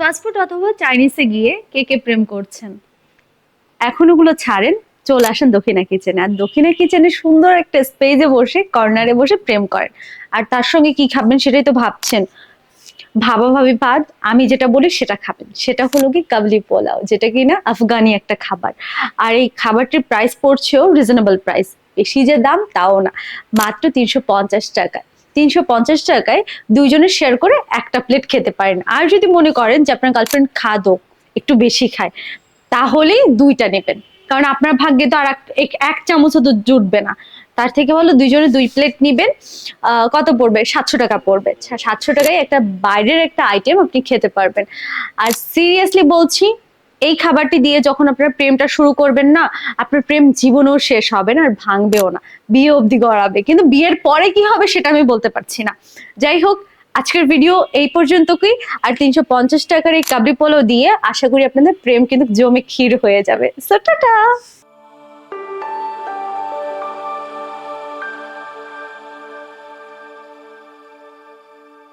Fast food অথবা চাইনিজে গিয়ে কে কে প্রেম করছেন? এখন ওগুলো ছাড়েন, চলে আসেন দক্ষিণা কিচেনে আর দক্ষিণা কিচেনে সুন্দর একটা স্পেসে বসে কর্নারে বসে প্রেম করেন। আর তার সঙ্গে কি খাবেন সেটাই তো ভাবছেন। ভাবা ভাবি ভাত আমি যেটা বলি সেটা খাবেন। সেটা হলো কি কাবলি পোলাও, যেটা কি না আফগানি একটা খাবার। আর এই খাবারটির প্রাইস পড়ছেও রিজনেবল প্রাইস বেশি যে দাম, তাও না। মাত্র তিনশো পঞ্চাশ টাকায়। তিনশো পঞ্চাশ টাকায় দুইজনে শেয়ার করে একটা প্লেট খেতে পারেন। আর যদি মনে করেন যে আপনার গার্লফ্রেন্ড খাদো একটু বেশি খায়, তাহলেই দুইটা নেবেন। কারণ আপনার ভাগ্যে তো আর এক- চামচও তো জুটবে না। তার থেকে ভালো দুইজনে দুই প্লেট নিবেন। কত পড়বে? সাতশো টাকা পড়বে। সাতশো টাকায় একটা বাইরের একটা আইটেম আপনি খেতে পারবেন। আর সিরিয়াসলি বলছি এই খাবারটি দিয়ে যখন আপনার প্রেমটা শুরু করবেন না, আপনার প্রেম জীবনেও শেষ হবে না আর ভাঙবেও না। বিয়ে অবধি গড়াবে। কিন্তু বিয়ের পরে কি হবে সেটা আমি বলতে পারছি না। যাই হোক, আজকের ভিডিও এই পর্যন্তই। আর তিনশো পঞ্চাশ টাকার এই কাবলি পোলো দিয়ে আশা করি আপনাদের প্রেম কিন্তু জমে ক্ষীর হয়ে যাবে। So tata